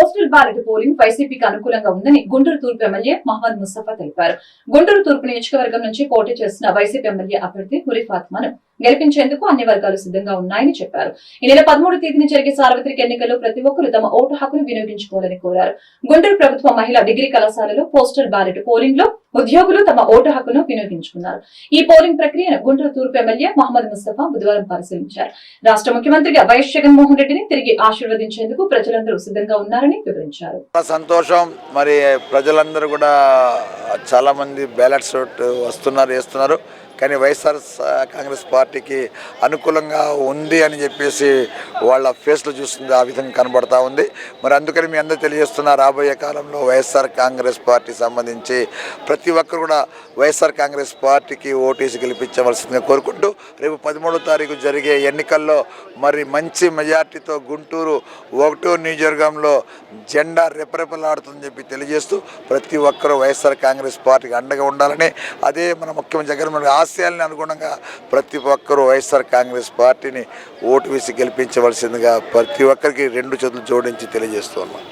Postal ballot polling వైసీపీకి అనుకూలంగా ఉందని గుంటూరు తూర్పు ఎమ్మెల్యే మహమ్మద్ ముస్తఫా తెలిపారు. గుంటూరు తూర్పు నియోజకవర్గం నుంచి పోటీ చేస్తున్న వైసీపీ ఎమ్మెల్యే అభ్యర్థి హురి ఫాత్మాను గెలిపించేందుకు అన్ని వర్గాలు సిద్ధంగా ఉన్నాయని చెప్పారు. ఈ నెల పదమూడు తేదీన జరిగే సార్వత్రిక ఎన్నికల్లో ప్రతి ఒక్కరూ తమ ఓటు హక్కును వినియోగించుకోవాలని కోరారు. గుంటూరు ప్రభుత్వ మహిళా డిగ్రీ కళాశాలలో పోస్టల్ బ్యాలెట్ పోలింగ్లో ఉద్యోగులు తమ ఓటు హక్కును వినియోగించుకున్నారు. ఈ పోలింగ్ ప్రక్రియను గుంటూరు తూర్పు ఎమ్మెల్యే మహమ్మద్ ముస్తఫా బుధవారం పరిశీలించారు. రాష్ట్ర ముఖ్యమంత్రిగా వైఎస్ జగన్మోహన్ రెడ్డిని తిరిగి ఆశీర్వదించేందుకు ప్రజలందరూ సిద్ధంగా ఉన్నారని వివరించారు. సంతోషం. మరి ప్రజలందరూ కూడా చాలా మంది బ్యాలెట్స్ వస్తున్నారు వేస్తున్నారు. కానీ వైఎస్ఆర్ కాంగ్రెస్ కాంగ్రెస్ పార్టీకి అనుకూలంగా ఉంది అని చెప్పేసి వాళ్ళ ఫేస్లో చూస్తుంది ఆ విధంగా కనబడతా ఉంది. మరి అందుకని మీ అందరూ తెలియజేస్తున్న రాబోయే కాలంలో వైఎస్ఆర్ కాంగ్రెస్ పార్టీ సంబంధించి ప్రతి ఒక్కరు కూడా వైఎస్ఆర్ కాంగ్రెస్ పార్టీకి ఓటేసి గెలిపించవలసిందిగా కోరుకుంటూ రేపు పదమూడో తారీఖు జరిగే ఎన్నికల్లో మరి మంచి మెజార్టీతో గుంటూరు ఒకటో నియోజకవర్గంలో జెండా రెపరెపలాడుతుందని చెప్పి తెలియజేస్తూ ప్రతి ఒక్కరూ వైఎస్ఆర్ కాంగ్రెస్ పార్టీకి అండగా ఉండాలని అదే మన ముఖ్యమంత్రి జగన్మోహన్ ఆశయాలని అనుగుణంగా ప్రతి ఒక్క ఒక్కరూ వైఎస్ఆర్ కాంగ్రెస్ పార్టీని ఓటు వేసి గెలిపించవలసిందిగా ప్రతి ఒక్కరికి రెండు చేతులు జోడించి తెలియజేస్తున్నాం